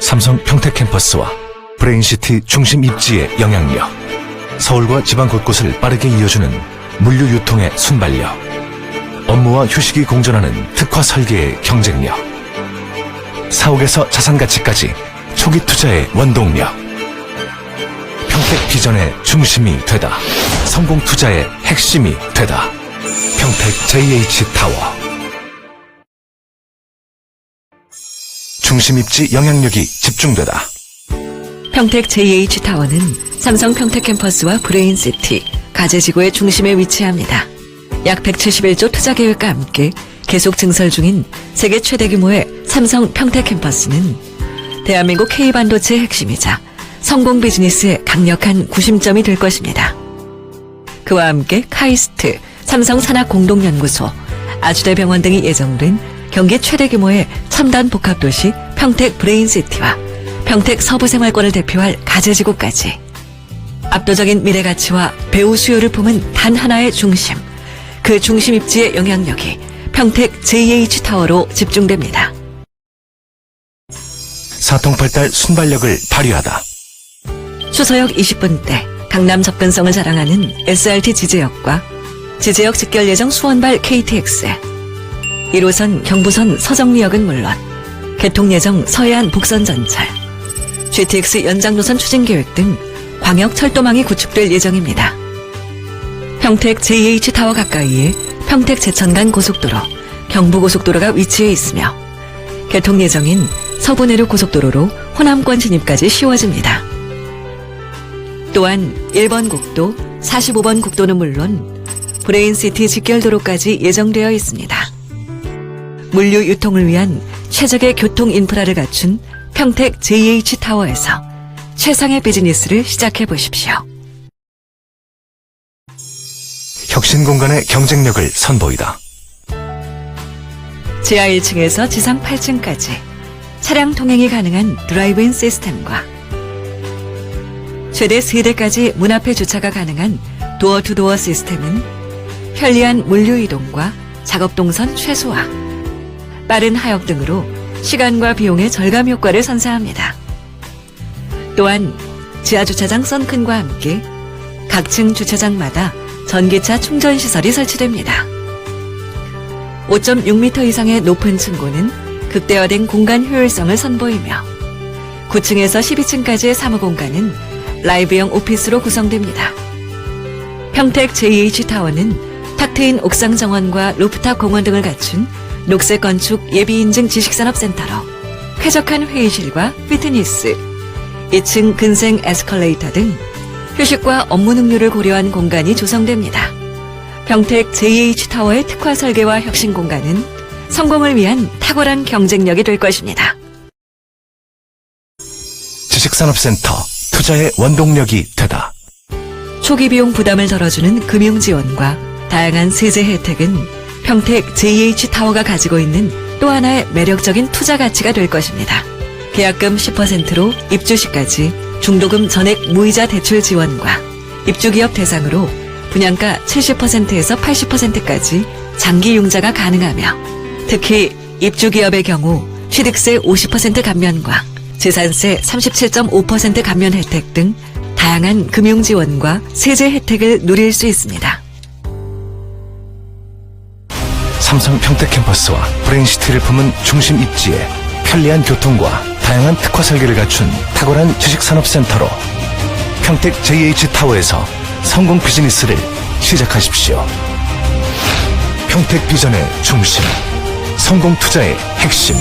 삼성 평택 캠퍼스와 브레인시티 중심 입지의 영향력, 서울과 지방 곳곳을 빠르게 이어주는 물류 유통의 순발력, 업무와 휴식이 공존하는 특화 설계의 경쟁력, 사옥에서 자산 가치까지 초기 투자의 원동력, 평택 비전의 중심이 되다. 성공 투자의 핵심이 되다. 평택 JH 타워. 중심 입지 영향력이 집중되다. 평택 JH타워는 삼성 평택 캠퍼스와 브레인시티, 가재지구의 중심에 위치합니다. 약 171조 투자 계획과 함께 계속 증설 중인 세계 최대 규모의 삼성 평택 캠퍼스는 대한민국 K반도체의 핵심이자 성공 비즈니스의 강력한 구심점이 될 것입니다. 그와 함께 카이스트, 삼성 산학 공동연구소, 아주대병원 등이 예정된 경기 최대 규모의 첨단 복합도시 평택 브레인시티와 평택 서부생활권을 대표할 가재지구까지 압도적인 미래 가치와 배우 수요를 품은 단 하나의 중심, 그 중심 입지의 영향력이 평택 JH타워로 집중됩니다. 사통팔달 순발력을 발휘하다. 수서역 20분 대 강남 접근성을 자랑하는 SRT 지제역과 지제역 직결 예정 수원발 KTX 1호선 경부선 서정리역은 물론 개통 예정 서해안 북선 전철 GTX 연장 노선 추진 계획 등 광역 철도망이 구축될 예정입니다. 평택 JH타워 가까이에 평택 제천간 고속도로, 경부고속도로가 위치해 있으며 개통 예정인 서부내륙 고속도로로 호남권 진입까지 쉬워집니다. 또한 1번 국도, 45번 국도는 물론 브레인시티 직결도로까지 예정되어 있습니다. 물류 유통을 위한 최적의 교통 인프라를 갖춘 평택 JH타워에서 최상의 비즈니스를 시작해 보십시오. 혁신 공간의 경쟁력을 선보이다. 지하 1층에서 지상 8층까지 차량 통행이 가능한 드라이브인 시스템과 최대 3대까지 문 앞에 주차가 가능한 도어 투 도어 시스템은 편리한 물류 이동과 작업 동선 최소화, 빠른 하역 등으로 시간과 비용의 절감 효과를 선사합니다. 또한 지하 주차장 썬큰과 함께 각층 주차장마다 전기차 충전 시설이 설치됩니다. 5.6m 이상의 높은 층고는 극대화된 공간 효율성을 선보이며 9층에서 12층까지의 사무 공간은 라이브형 오피스로 구성됩니다. 평택 JH타워는 탁 트인 옥상 정원과 루프탑 공원 등을 갖춘 녹색 건축 예비 인증 지식산업센터로 쾌적한 회의실과 피트니스, 2층 근생 에스컬레이터 등 휴식과 업무 능률을 고려한 공간이 조성됩니다. 평택 JH타워의 특화 설계와 혁신 공간은 성공을 위한 탁월한 경쟁력이 될 것입니다. 지식산업센터 투자의 원동력이 되다. 초기 비용 부담을 덜어주는 금융 지원과 다양한 세제 혜택은 평택 JH타워가 가지고 있는 또 하나의 매력적인 투자 가치가 될 것입니다. 계약금 10%로 입주 시까지 중도금 전액 무이자 대출 지원과 입주기업 대상으로 분양가 70%에서 80%까지 장기 융자가 가능하며 특히 입주기업의 경우 취득세 50% 감면과 재산세 37.5% 감면 혜택 등 다양한 금융 지원과 세제 혜택을 누릴 수 있습니다. 삼성 평택 캠퍼스와 브레인시티를 품은 중심 입지에 편리한 교통과 다양한 특화 설계를 갖춘 탁월한 지식산업센터로 평택 JH타워에서 성공 비즈니스를 시작하십시오. 평택 비전의 중심, 성공 투자의 핵심,